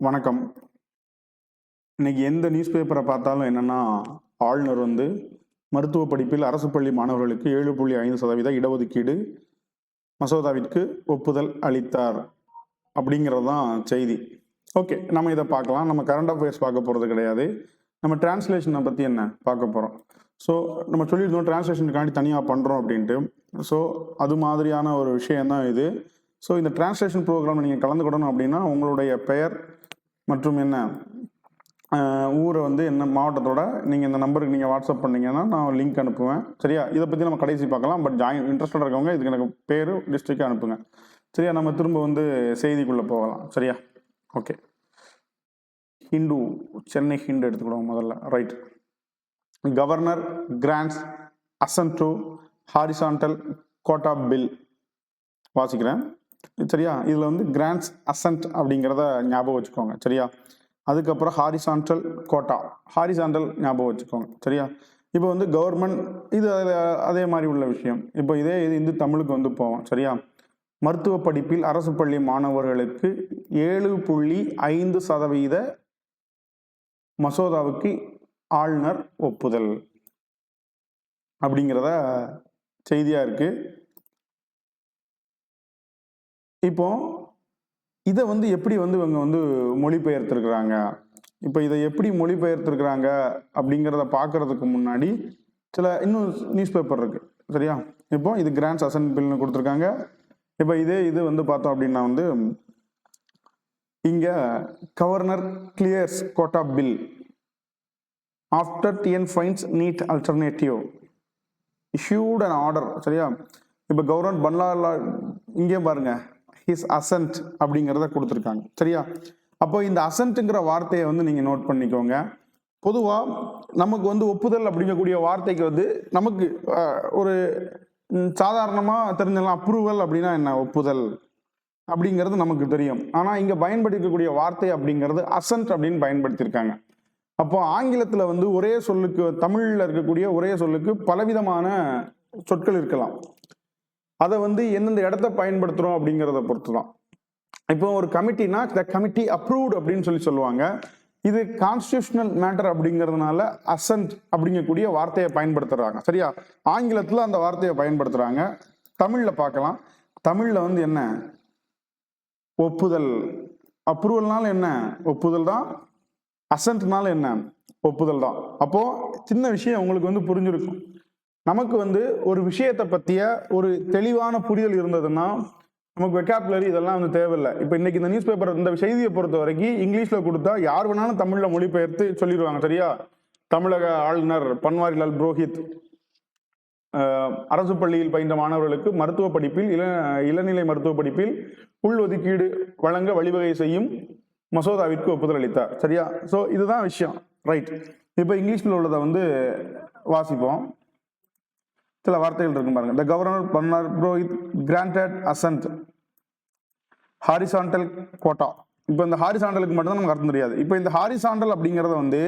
வணக்கம். இன்னைக்கு எந்த நியூஸ் பேப்பரை பார்த்தாலும் என்னன்னா ஆளுநர் வந்து மருத்துவ படிப்பில் அரசு பள்ளி மாணவர்களுக்கு ஏழு புள்ளி ஐந்து சதவீத இடஒதுக்கீடு மசோதாவிற்கு ஒப்புதல் அளித்தார் அப்படிங்கிறது தான் செய்தி. ஓகே நம்ம இதை பார்க்கலாம். நம்ம கரண்ட் அஃபேர்ஸ் பார்க்க போகிறது கிடையாது. நம்ம டிரான்ஸ்லேஷனை பற்றி என்ன பார்க்க போகிறோம் ஸோ நம்ம சொல்லியிருந்தோம் டிரான்ஸ்லேஷனுக்காண்டி தனியாக பண்ணுறோம் அப்படின்ட்டு. ஸோ அது மாதிரியான ஒரு விஷயம்தான் இது. ஸோ இந்த டிரான்ஸ்லேஷன் ப்ரோக்ராம் நீங்கள் கலந்துக்கிடணும் அப்படின்னா உங்களுடைய பெயர் மற்றும் என்ன? ஊரை வந்து என்ன மாவட்டத்தோட நீங்கள் இந்த நம்பருக்கு நீங்கள் வாட்ஸ்அப் பண்ணீங்கன்னா நான் லிங்க் அனுப்புவேன். சரியா? இதை பற்றி நம்ம கடைசி பார்க்கலாம். பட் ஜாயின் இன்ட்ரெஸ்டட் இருக்கவங்க இதுக்கு எனக்கு பேர் டிஸ்ட்ரிக்ட் அனுப்புங்க. சரியா? நம்ம திரும்ப வந்து செய்திக்குள்ளே போகலாம். சரியா? ஓகே. ஹிண்டு சென்னை ஹிண்டு எடுத்துக்கிடுவோம் முதல்ல. Right governor grants assent to horizontal quota bill வாசிக்கிறேன். சரியா? இதில் வந்து கிராண்ட்ஸ் அசன்ட் அப்படிங்கிறத ஞாபகம் வச்சுக்கோங்க. சரியா? அதுக்கப்புறம் ஹாரிசான்டல் கோட்டா ஹாரிசான்டல் ஞாபகம் வச்சுக்கோங்க. சரியா? இப்போ வந்து கவர்மெண்ட் இது அதே மாதிரி உள்ள விஷயம். இப்போ இதே இது இந்து தமிழுக்கு வந்து போவோம். சரியா? மருத்துவ படிப்பில் அரசு பள்ளி மாணவர்களுக்கு ஏழு புள்ளி ஐந்து சதவீத மசோதாவுக்கு ஆளுநர் ஒப்புதல். அப்படிங்கிறத செய்தியாக இருக்குது இப்போ இதை வந்து எப்படி வந்து இவங்க வந்து மொழிபெயர்த்திருக்கிறாங்க? இப்போ இதை எப்படி மொழிபெயர்த்திருக்கிறாங்க அப்படிங்கிறத பார்க்கறதுக்கு முன்னாடி சில இன்னும் நியூஸ் பேப்பர் இருக்கு சரியா? இப்போ இது கிராண்ட்ஸ் அசம்பிள்னு கொடுத்துருக்காங்க. இப்போ இதே இது வந்து பார்த்தோம் அப்படின்னா வந்து இங்கே governor clears quota bill after TN finds NEET alternative issued and order சரியா? இப்போ கவர்னர் பன்லாலா இங்கேயும் பாருங்கள் ஹிஸ் அசன்ட் அப்படிங்கிறத கொடுத்துருக்காங்க. சரியா? அப்போ இந்த அசன்ட்டுங்கிற வார்த்தையை வந்து நீங்கள் நோட் பண்ணிக்கோங்க. பொதுவாக நமக்கு வந்து ஒப்புதல் அப்படிங்கக்கூடிய வார்த்தைக்கு வந்து நமக்கு ஒரு சாதாரணமாக தெரிஞ்சலாம் அப்ரூவல் அப்படின்னா என்ன? ஒப்புதல் அப்படிங்கிறது நமக்கு தெரியும். ஆனால் இங்கே பயன்படுத்தக்கூடிய வார்த்தை அப்படிங்கிறது அசன்ட் அப்படின்னு பயன்படுத்தியிருக்காங்க. அப்போ ஆங்கிலத்தில் வந்து ஒரே சொல்லுக்கு தமிழில் இருக்கக்கூடிய ஒரே சொல்லுக்கு பலவிதமான சொற்கள் இருக்கலாம். அதை வந்து எந்தெந்த இடத்த பயன்படுத்துகிறோம் அப்படிங்கிறத பொறுத்து தான் இப்போ ஒரு கமிட்டினா த கமிட்டி அப்ரூவ்ட் அப்படின்னு சொல்லி சொல்லுவாங்க. இது கான்ஸ்டியூஷனல் மேட்டர் அப்படிங்கிறதுனால அசன்ட் அப்படிங்கக்கூடிய வார்த்தையை பயன்படுத்துறாங்க. சரியா? ஆங்கிலத்தில் அந்த வார்த்தையை பயன்படுத்துறாங்க. தமிழில் பார்க்கலாம். தமிழில் வந்து என்ன? ஒப்புதல். அப்ரூவல்னால என்ன? ஒப்புதல் தான் அசன்ட்னால என்ன? ஒப்புதல் தான் அப்போ சின்ன விஷயம் உங்களுக்கு வந்து புரிஞ்சிருக்கும். நமக்கு வந்து ஒரு விஷயத்தை பற்றிய ஒரு தெளிவான புரிதல் இருந்ததுன்னா நமக்கு வெக்காபுலரி இதெல்லாம் வந்து தேவையில்லை. இப்போ இன்னைக்கு இந்த நியூஸ் பேப்பர் இந்த செய்தியை பொறுத்த வரைக்கும் இங்கிலீஷில் கொடுத்தா யார் வேணாலும் தமிழில் மொழிபெயர்த்து சொல்லிடுவாங்க சரியா? தமிழக ஆளுநர் பன்வாரிலால் புரோஹித் அரசு பள்ளியில் பயின்ற மாணவர்களுக்கு மருத்துவ படிப்பில் இள இளநிலை மருத்துவ படிப்பில் உள்ஒதுக்கீடு வழங்க வழிவகை செய்யும் மசோதாவிற்கு ஒப்புதல் அளித்தார் சரியா? ஸோ இதுதான் விஷயம் ரைட் இப்போ இங்கிலீஷில் உள்ளதை வந்து வாசிப்போம். சில வார்த்தைகள் இருக்கும் பாருங்க. The governor பன்னார் Purohit granted assent horizontal quota இப்போ இந்த ஹாரிசாண்டலுக்கு மட்டும்தான் நமக்கு அர்த்தம் தெரியாது. இப்போ இந்த ஹாரிசாண்டல் அப்படிங்கிறத வந்து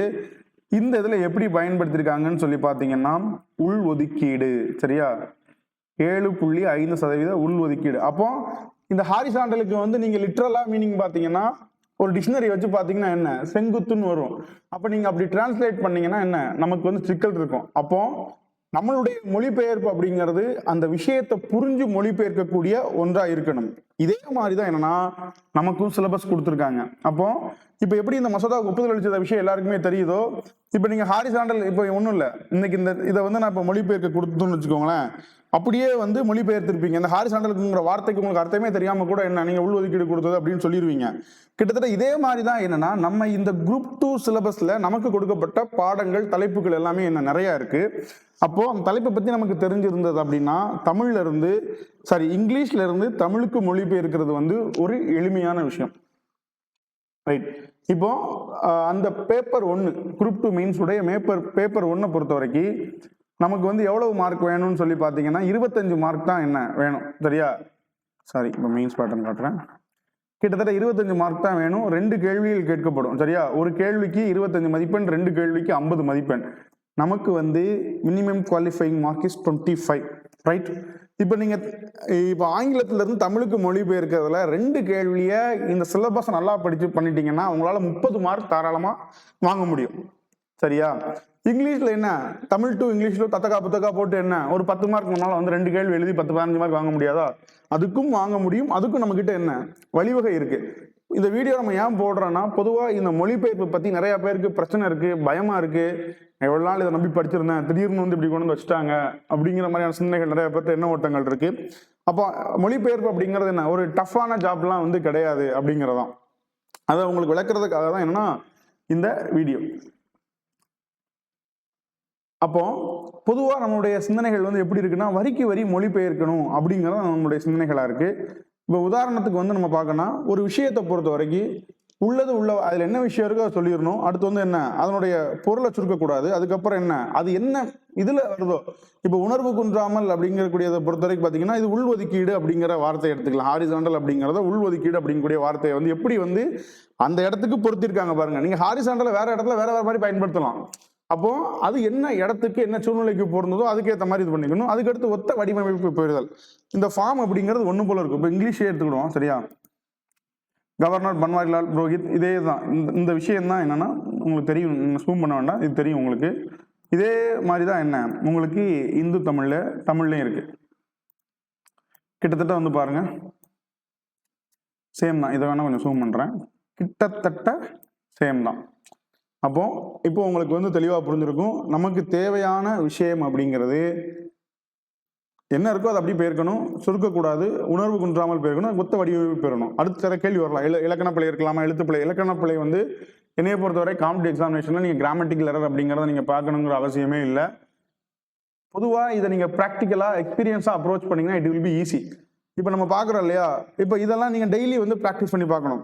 இந்த இதில் எப்படி பயன்படுத்தியிருக்காங்கன்னு சொல்லி பார்த்தீங்கன்னா உள் ஒதுக்கீடு. சரியா? ஏழு புள்ளி ஐந்து சதவீத உள் ஒதுக்கீடு. அப்போ இந்த ஹாரிசாண்டலுக்கு வந்து நீங்கள் லிட்ரலாக மீனிங் பார்த்தீங்கன்னா ஒரு டிக்ஷனரி வச்சு பார்த்தீங்கன்னா என்ன? செங்குத்துன்னு வரும். அப்போ நீங்கள் அப்படி டிரான்ஸ்லேட் பண்ணீங்கன்னா என்ன? நமக்கு வந்து சிக்கல் இருக்கும். அப்போ நம்மளுடைய மொழிபெயர்ப்பு அப்படிங்கிறது அந்த விஷயத்தை புரிஞ்சு மொழிபெயர்க்கக்கூடிய ஒன்றா இருக்கணும். இதே மாதிரி தான் என்னன்னா நமக்கும் சிலபஸ் கொடுத்துருக்காங்க. அப்போ இப்போ எப்படி இந்த மசோதா ஒப்புதல் அளிச்சத விஷயம் எல்லாருக்குமே தெரியுதோ இப்போ நீங்க ஹாரிசாண்டல் இப்போ ஒன்றும் இல்லை. இன்னைக்கு இந்த இதை வந்து நான் இப்போ மொழிபெயர்க்க கொடுத்துன்னு வச்சுக்கோங்களேன். அப்படியே வந்து மொழிபெயர்த்திருப்பீங்க. இந்த ஹாரிசாண்டலுக்குங்கிற வார்த்தைக்கு உங்களுக்கு அர்த்தமே தெரியாம கூட என்ன நீங்க உள் ஒதுக்கீடு கொடுத்தது அப்படின்னு சொல்லிடுவீங்க கிட்டத்தட்ட இதே மாதிரி தான் என்னன்னா நம்ம இந்த குரூப் டூ சிலபஸ்ல நமக்கு கொடுக்கப்பட்ட பாடங்கள் தலைப்புகள் எல்லாமே என்ன நிறைய இருக்கு. அப்போ அந்த தலைப்பை பத்தி நமக்கு தெரிஞ்சிருந்தது அப்படின்னா தமிழ்ல இருந்து சாரி இங்கிலீஷ்ல இருந்து தமிழுக்கு மொழிபெயர்க்கிறது வந்து ஒரு எளிமையான விஷயம். ரைட் இப்போ அந்த பேப்பர் ஒன்று குரூப் டூ மீன்ஸ் உடைய மேப்பர் பேப்பர் ஒன்றை பொறுத்த வரைக்கும் நமக்கு வந்து எவ்வளவு மார்க் வேணும்னு சொல்லி பார்த்தீங்கன்னா இருபத்தஞ்சு மார்க் தான் என்ன வேணும். சரியா? சாரி இப்போ மீன்ஸ் பேட்டர்ன் காட்டுறேன். கிட்டத்தட்ட இருபத்தஞ்சு மார்க் தான் வேணும். ரெண்டு கேள்விகள் கேட்கப்படும். சரியா? ஒரு கேள்விக்கு இருபத்தஞ்சு மதிப்பெண் ரெண்டு கேள்விக்கு ஐம்பது மதிப்பெண். நமக்கு வந்து minimum qualifying mark is twenty five right இப்போ நீங்கள் இப்போ ஆங்கிலத்திலேருந்து தமிழுக்கு மொழிபெயர்க்கிறதுல ரெண்டு கேள்வியை இந்த சிலபஸ் நல்லா படித்து பண்ணிட்டீங்கன்னா உங்களால் முப்பது மார்க் தாராளமாக வாங்க முடியும். சரியா? இங்கிலீஷில் என்ன? தமிழ் டு இங்கிலீஷில் தத்தக்கா புத்தக்கா போட்டு என்ன? ஒரு பத்து மார்க் முன்னால் வந்து ரெண்டு கேள்வி எழுதி பத்து பதினஞ்சு மார்க் வாங்க முடியாதா? அதுக்கும் வாங்க முடியும். அதுக்கும் நம்மக்கிட்ட என்ன? வழிவகை இருக்குது இந்த வீடியோ நம்ம ஏன் போடுறோன்னா பொதுவாக இந்த மொழிபெயர்ப்பு பற்றி நிறைய பேருக்கு பிரச்சனை இருக்குது பயமாக இருக்குது எவ்வளோ நாள் இதை நம்பி படிச்சிருந்தேன் திடீர்னு வந்து இப்படி கொண்டு வந்து வச்சுட்டாங்க அப்படிங்கிற மாதிரியான சிந்தனைகள் நிறைய பேர்த்து என்ன ஓட்டங்கள் இருக்குது அப்போ மொழிபெயர்ப்பு அப்படிங்கிறது என்ன? ஒரு டஃப்பான ஜாப்லாம் வந்து கிடையாது அப்படிங்கிறதான். அதை உங்களுக்கு விளக்குறதுக்காக தான் என்னன்னா இந்த வீடியோ அப்போ பொதுவாக நம்மளுடைய சிந்தனைகள் வந்து எப்படி இருக்குன்னா வரிக்கு வரி மொழிபெயர்க்கணும் அப்படிங்கிறது நம்மளுடைய சிந்தனைகளாக இருக்கு. இப்போ உதாரணத்துக்கு வந்து நம்ம பார்க்கணும் ஒரு விஷயத்தை பொறுத்த வரைக்கும் உள்ளது உள்ள அதில் என்ன விஷயம் இருக்கோ அதை சொல்லிடணும். அடுத்து வந்து என்ன? அதனுடைய பொருளை சுருக்கக்கூடாது. அதுக்கப்புறம் என்ன? அது என்ன இதில் வருதோ? இப்போ உணர்வு குன்றாமல் அப்படிங்கக்கூடியதை பொறுத்த வரைக்கும் பார்த்தீங்கன்னா இது உள்ஒதுக்கீடு அப்படிங்கிற வார்த்தையை எடுத்துக்கலாம். ஹாரிசாண்டல் அப்படிங்கிறத உள்ஒதுக்கீடு அப்படிங்கக்கூடிய வார்த்தையை வந்து எப்படி வந்து அந்த இடத்துக்கு பொருத்திருக்காங்க பாருங்கள் நீங்கள் ஹாரிசாண்டலை வேறு இடத்துல வேறு வேறு மாதிரி பயன்படுத்தலாம். அப்போ அது என்ன இடத்துக்கு என்ன சூழ்நிலைக்கு பொருந்ததோ அதுக்கேற்ற மாதிரி இது பண்ணிக்கணும். அதுக்கடுத்து ஒத்த வடிவமைப்பு பெறுதல் இந்த ஃபார்ம் அப்படிங்கிறது ஒன்று போல இருக்கும் இப்போ இங்கிலீஷே எடுத்துக்கிடுவோம் சரியா? கவர்னர் பன்வாரிலால் புரோஹித் இதே தான். இந்த இந்த விஷயம் தான் என்னன்னா உங்களுக்கு தெரியும் ஸ்கூம் பண்ண வேண்டாம் இது தெரியும் உங்களுக்கு. இதே மாதிரி தான் என்ன? உங்களுக்கு இந்து தமிழில் தமிழ்லையும் இருக்கு. கிட்டத்தட்ட வந்து பாருங்க. சேம் தான். இதை வேணா கொஞ்சம் சூம் பண்ணுறேன் கிட்டத்தட்ட சேம் தான். அப்போ இப்போ உங்களுக்கு வந்து தெளிவாக புரிஞ்சிருக்கும். நமக்கு தேவையான விஷயம் அப்படிங்கிறது என்ன இருக்கோ அது அப்படியே போயிருக்கணும். சுருக்கக்கூடாது. உணர்வு குன்றாமல் போயிருக்கணும். மொத்த வடிவமைப்பு பெறணும். அடுத்த தர கேள்வி வரலாம். இல இலக்கண பிழை இருக்கலாமா? எழுத்து பிழை. இலக்கண பிள்ளை வந்து என்னைய பொறுத்தவரை காம்படி எக்ஸாமினேஷனில் நீங்கள் கிராமட்டிக்கல் எரர் அப்படிங்கிறத நீங்கள் பார்க்கணுங்கிற அவசியமே இல்லை. பொதுவாக இதை நீங்கள் ப்ராக்டிக்கலாக எக்ஸ்பீரியன்ஸாக அப்ரோச் பண்ணீங்கன்னா இட் வில் பி ஈஸி இப்போ நம்ம பார்க்குறோம் இல்லையா? இப்போ இதெல்லாம் நீங்கள் டெய்லி வந்து ப்ராக்டிஸ் பண்ணி பார்க்கணும்.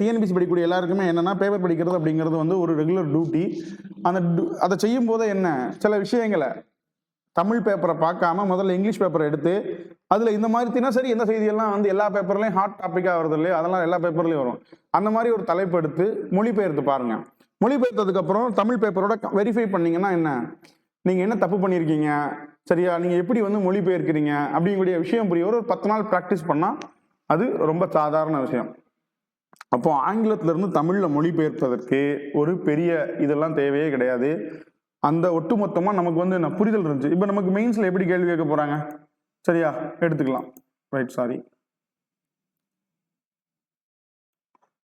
டிஎன்பிசி படிக்கக்கூடிய எல்லாருக்குமே என்னன்னா பேப்பர் படிக்கிறது அப்படிங்கிறது வந்து ஒரு ரெகுலர் டியூட்டி அந்த அதை செய்யும் போது என்ன? சில விஷயங்களை தமிழ் பேப்பரை பார்க்காம முதல்ல இங்கிலீஷ் பேப்பரை எடுத்து அதில் இந்த மாதிரி தினசரி எந்த செய்தியெல்லாம் வந்து எல்லா பேப்பர்லையும் ஹாட் டாப்பிக்காக வருது இல்லையோ அதெல்லாம் எல்லா பேப்பர்லையும் வரும். அந்த மாதிரி ஒரு தலைப்பு எடுத்து மொழிபெயர்த்து பாருங்க. மொழிபெயர்த்ததுக்கப்புறம் தமிழ் பேப்பரோட வெரிஃபை பண்ணீங்கன்னா என்ன? நீங்கள் என்ன தப்பு பண்ணியிருக்கீங்க சரியா? நீங்கள் எப்படி வந்து மொழிபெயர்க்கிறீங்க? அப்படிங்கக்கூடிய விஷயம் புரிய ஒரு பத்து நாள் ப்ராக்டிஸ் பண்ணால் அது ரொம்ப சாதாரண விஷயம். அப்போ ஆங்கிலத்திலிருந்து இருந்து மொழிபெயர்ப்பதற்கு ஒரு பெரிய இதெல்லாம் தேவையே கிடையாது. அந்த ஒட்டுமொத்தமாக நமக்கு வந்து என்ன புரிதல் இருந்துச்சு. இப்போ நமக்கு மெயின்ஸில் எப்படி கேள்வி கேட்க போகிறாங்க சரியா? எடுத்துக்கலாம். ரைட் சாரி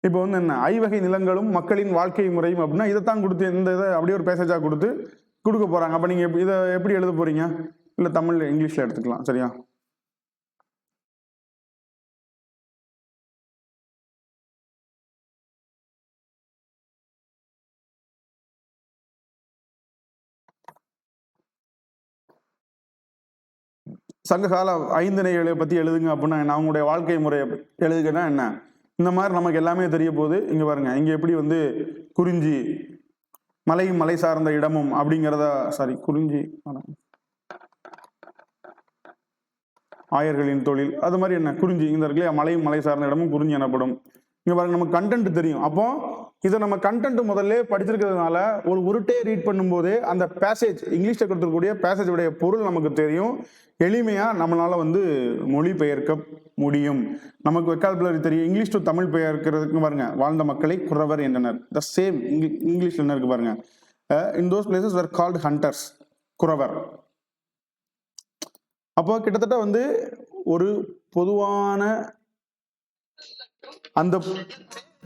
இப்போ வந்து என்ன? ஐவகை நிலங்களும் மக்களின் வாழ்க்கை முறையும் அப்படின்னா இதைத்தான் கொடுத்து இந்த இதை அப்படியே ஒரு பேசேஜாக கொடுத்து கொடுக்க போகிறாங்க அப்போ நீங்கள் இதை எப்படி எழுத போகிறீங்க இல்லை தமிழ் இங்கிலீஷில் எடுத்துக்கலாம். சரியா? சங்ககால ஐந்திணைகளை பற்றி எழுதுங்க அப்படின்னா என்ன? அவங்களுடைய வாழ்க்கை முறையை எழுதுங்கன்னா என்ன? இந்த மாதிரி நமக்கு எல்லாமே தெரிய போகுது. இங்கே பாருங்க. இங்கே எப்படி வந்து குறிஞ்சி மலையும் மலை சார்ந்த இடமும் அப்படிங்கிறத சாரி குறிஞ்சி ஆயர்களின் தொழில். அது மாதிரி என்ன? குறிஞ்சி. இந்த இருக்கலையா மலையும் மலை சார்ந்த இடமும் குறிஞ்சி எனப்படும். இங்க பாருங்க நமக்கு கண்டென்ட் தெரியும். அப்போ இதை நம்ம கண்டென்ட் முதல்ல படிச்சிருக்கிறதுனால ஒரு உருட்டே ரீட் பண்ணும்போதே அந்த பேசேஜ் இங்கிலீஷ்ல கொடுத்துருக்கூடிய பேசேஜ் உடைய பொருள் நமக்கு தெரியும். எளிமையா நம்மளால வந்து மொழிபெயர்க்க முடியும். நமக்கு வெக்காபுலரி தெரியும். இங்கிலீஷ் டு தமிழ் பெயர்க்கிறதுக்கு பாருங்க வாழ்ந்த மக்களை குறவர் என்றனர். த சேம் இங்கிலீஷ்ல என்ன இருக்கு பாருங்க. In those places where called hunters குறவர். அப்போ கிட்டத்தட்ட வந்து ஒரு பொதுவான அந்த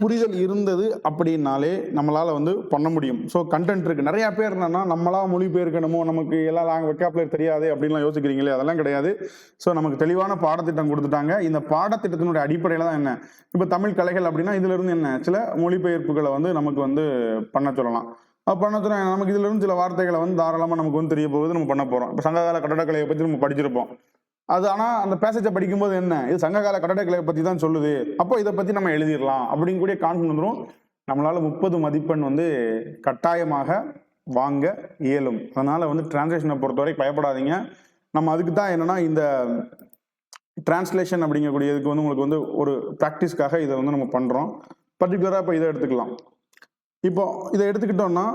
புரிதல் இருந்தது அப்படின்னாலே நம்மளால வந்து பண்ண முடியும். ஸோ கண்டென்ட் இருக்கு. நிறைய பேர் என்னன்னா நம்மளா மொழிபெயர்க்கணுமோ நமக்கு எல்லாம் லாங் வெக்காப்புலர் தெரியாது அப்படின்லாம் யோசிக்கிறீங்களே அதெல்லாம் கிடையாது. ஸோ நமக்கு தெளிவான பாடத்திட்டம் கொடுத்துட்டாங்க. இந்த பாடத்திட்டத்தினுடைய அடிப்படையில் தான் என்ன? இப்போ தமிழ் கலைகள் அப்படின்னா இதுல இருந்து என்ன? சில மொழிபெயர்ப்புகளை வந்து நமக்கு வந்து பண்ண சொல்லலாம். பண்ண சொல்ல நமக்கு இதுல இருந்து சில வார்த்தைகளை வந்து தாராளமாக நமக்கு வந்து தெரிய போகுது நம்ம பண்ண போறோம். இப்போ சங்ககால கட்டடக்கலையை பற்றி நம்ம படிச்சிருப்போம். அது ஆனால் அந்த பேசேஜை படிக்கும்போது என்ன? இது சங்ககால கட்டடக்கலையை பற்றி தான் சொல்லுது. அப்போ இதை பற்றி நம்ம எழுதிடலாம். அப்படிங்கக்கூடிய கான்ஃபிடன்ஸ் வந்துடும் நம்மளால் முப்பது மதிப்பெண் வந்து கட்டாயமாக வாங்க இயலும். அதனால் வந்து டிரான்ஸ்லேஷனை பொறுத்தவரை பயப்படாதீங்க. நம்ம அதுக்கு தான் என்னென்னா இந்த டிரான்ஸ்லேஷன் அப்படிங்கக்கூடியதுக்கு வந்து உங்களுக்கு வந்து ஒரு ப்ராக்டிஸ்க்காக இதை வந்து நம்ம பண்ணுறோம் பர்டிகுலராக இப்போ இதை எடுத்துக்கலாம். இப்போ இதை எடுத்துக்கிட்டோம்னா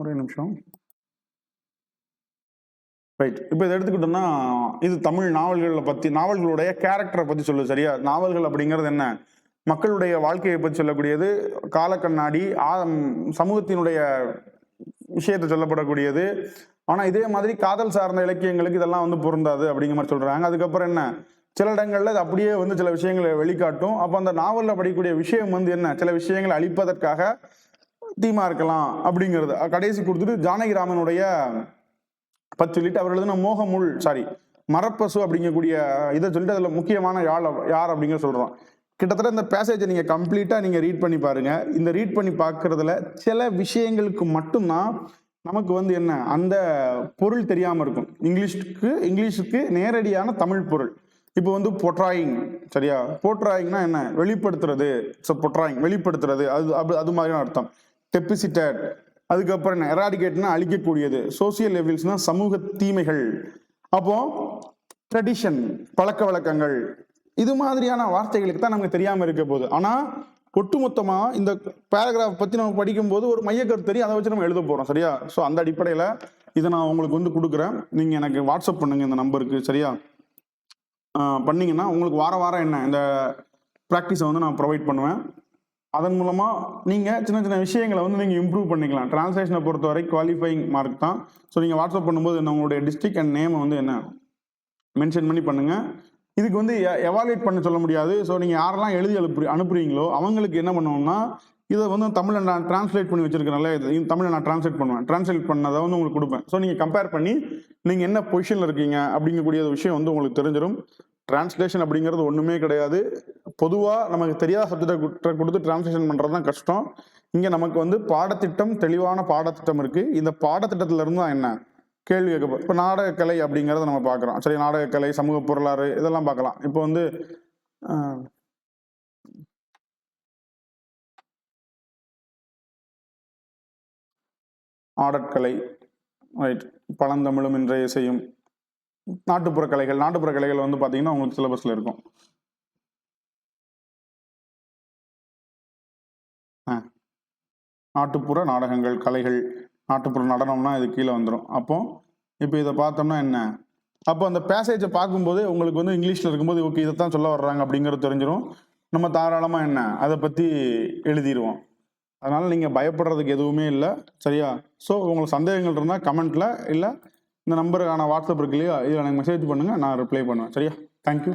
ஒரே நிமிஷம். ரைட் இப்போ இதை எடுத்துக்கிட்டோம்னா இது தமிழ் நாவல்களை பற்றி நாவல்களுடைய கேரக்டரை பற்றி சொல்லுது சரியா? நாவல்கள் அப்படிங்கிறது என்ன? மக்களுடைய வாழ்க்கையை பற்றி சொல்லக்கூடியது காலக்கண்ணாடி ஆ- சமூகத்தினுடைய விஷயத்தை சொல்லப்படக்கூடியது. ஆனால் இதே மாதிரி காதல் சார்ந்த இலக்கியங்களுக்கு இதெல்லாம் வந்து பொருந்தாது அப்படிங்கிற மாதிரி சொல்கிறாங்க அதுக்கப்புறம் என்ன? சில இடங்கள்ல அது அப்படியே வந்து சில விஷயங்களை வெளிக்காட்டும். அப்போ அந்த நாவலில் படிக்கக்கூடிய விஷயம் வந்து என்ன? சில விஷயங்களை அழிப்பதற்காக தீமா இருக்கலாம் அப்படிங்கிறது. கடைசி கொடுத்துட்டு ஜானகிராமனுடைய பத்து சொல்லிட்டு அவர் எழுதின மோகமுள் சாரி மரப்பசு அப்படிங்கக்கூடிய இதை சொல்லிட்டு அதில் முக்கியமான யாழ் யார் அப்படிங்கிற சொல்கிறோம் கிட்டத்தட்ட இந்த பேசேஜை நீங்கள் கம்ப்ளீட்டாக நீங்கள் ரீட் பண்ணி பாருங்கள் இந்த ரீட் பண்ணி பார்க்கறதுல சில விஷயங்களுக்கு மட்டும்தான் நமக்கு வந்து என்ன அந்த பொருள் தெரியாமல் இருக்கும். இங்கிலீஷ்க்கு இங்கிலீஷுக்கு நேரடியான தமிழ் பொருள். இப்போ வந்து பொட்ராயிங் சரியா? போட்ராயிங்னா என்ன? வெளிப்படுத்துறது. ஸோ பொட்ராயிங் வெளிப்படுத்துறது. அது அது அது மாதிரியான அர்த்தம். டெபிசிட்டட் அதுக்கப்புறம் என்ன? எராடிகேட்னா அழிக்கக்கூடியது. சோசியல் லெவல்ஸ்னா சமூக தீமைகள். அப்போ ட்ரெடிஷன் பழக்க வழக்கங்கள் இது மாதிரியான வார்த்தைகளுக்கு தான் நமக்கு தெரியாமல் இருக்க போகுது. ஆனால் ஒட்டுமொத்தமாக இந்த பேராகிராஃப் பற்றி நம்ம படிக்கும்போது ஒரு மையக்கருத்து தெரியும். அதை வச்சு நம்ம எழுத போகிறோம் சரியா? ஸோ அந்த அடிப்படையில் இதை நான் உங்களுக்கு வந்து கொடுக்குறேன். நீங்கள் எனக்கு வாட்ஸ்அப் பண்ணுங்கள் இந்த நம்பருக்கு சரியா? பண்ணிங்கன்னா உங்களுக்கு வார வாரம் என்ன? இந்த ப்ராக்டிஸை வந்து நான் ப்ரொவைட் பண்ணுவேன். அதன் மூலமாக நீங்கள் சின்ன சின்ன விஷயங்களை வந்து நீங்கள் இம்ப்ரூவ் பண்ணிக்கலாம். டிரான்ஸ்லேஷனை பொறுத்தவரை குவாலிஃபைங் மார்க் தான். ஸோ நீங்கள் வாட்ஸ்அப் பண்ணும்போது என்ன உங்களுடைய டிஸ்ட்ரிக்ட் அண்ட் நேம் வந்து என்ன மென்ஷன் பண்ணி பண்ணுங்கள் இதுக்கு வந்து எவாலுவேட் பண்ண சொல்ல முடியாது. ஸோ நீங்கள் யாரெல்லாம் எழுதி அனுப்பு அனுப்புறீங்களோ அவங்களுக்கு என்ன பண்ணுவோம்னா இதை வந்து தமிழில் நான் டிரான்ஸ்லேட் பண்ணி வச்சிருக்கனால இது தமிழில் நான் டிரான்ஸ்லேட் பண்ணுவேன். டிரான்ஸ்லேட் பண்ணதை வந்து உங்களுக்கு கொடுப்பேன். ஸோ நீங்கள் கம்பேர் பண்ணி நீங்கள் என்ன பொசிஷனில் இருக்கீங்க அப்படிங்கக்கூடிய விஷயம் வந்து உங்களுக்கு தெரிஞ்சிடும் டிரான்ஸ்லேஷன் அப்படிங்கிறது ஒன்றுமே கிடையாது. பொதுவாக நமக்கு தெரியாத சப்ஜெக்டை கொடுத்து டிரான்ஸ்லேஷன் பண்ணுறது தான் கஷ்டம். இங்கே நமக்கு வந்து பாடத்திட்டம் தெளிவான பாடத்திட்டம் இருக்குது இந்த பாடத்திட்டத்திலிருந்து தான் என்ன? கேள்வி கேட்கப்படும் இப்போ நாடகக்கலை அப்படிங்கிறத நம்ம பார்க்குறோம். சரி நாடகக்கலை சமூக பொருளாறு இதெல்லாம் பார்க்கலாம். இப்போ வந்து ஆடற்கலை. ரைட். பழந்தமிழும் இன்றைய இசையும். நாட்டுப்புற கலைகள் நாட்டுப்புற கலைகள் வந்து பார்த்தீங்கன்னா உங்களுக்கு சிலபஸில் இருக்கும். ஆ. நாட்டுப்புற நாடகங்கள் கலைகள் நாட்டுப்புற நடனம்னா இது கீழே வந்துடும் அப்போ இப்போ இதை பார்த்தோம்னா என்ன? அப்போ அந்த பேசேஜை பார்க்கும்போது உங்களுக்கு வந்து இங்கிலீஷில் இருக்கும்போது ஓகே இதை தான் சொல்ல வர்றாங்க அப்படிங்கிறது தெரிஞ்சிடும் நம்ம தாராளமாக என்ன? அதை பற்றி எழுதிடுவோம் அதனால் நீங்கள் பயப்படுறதுக்கு எதுவுமே இல்லை. சரியா? ஸோ உங்களுக்கு சந்தேகங்கள் இருந்தால் கமெண்ட்டில் இல்லை இந்த நம்பருக்கான வாட்ஸ்அப் இருக்கு இல்லையா? இதில் எனக்கு மெசேஜ் பண்ணுங்கள் நான் ரிப்ளை பண்ணுவேன். சரியா? தேங்க்யூ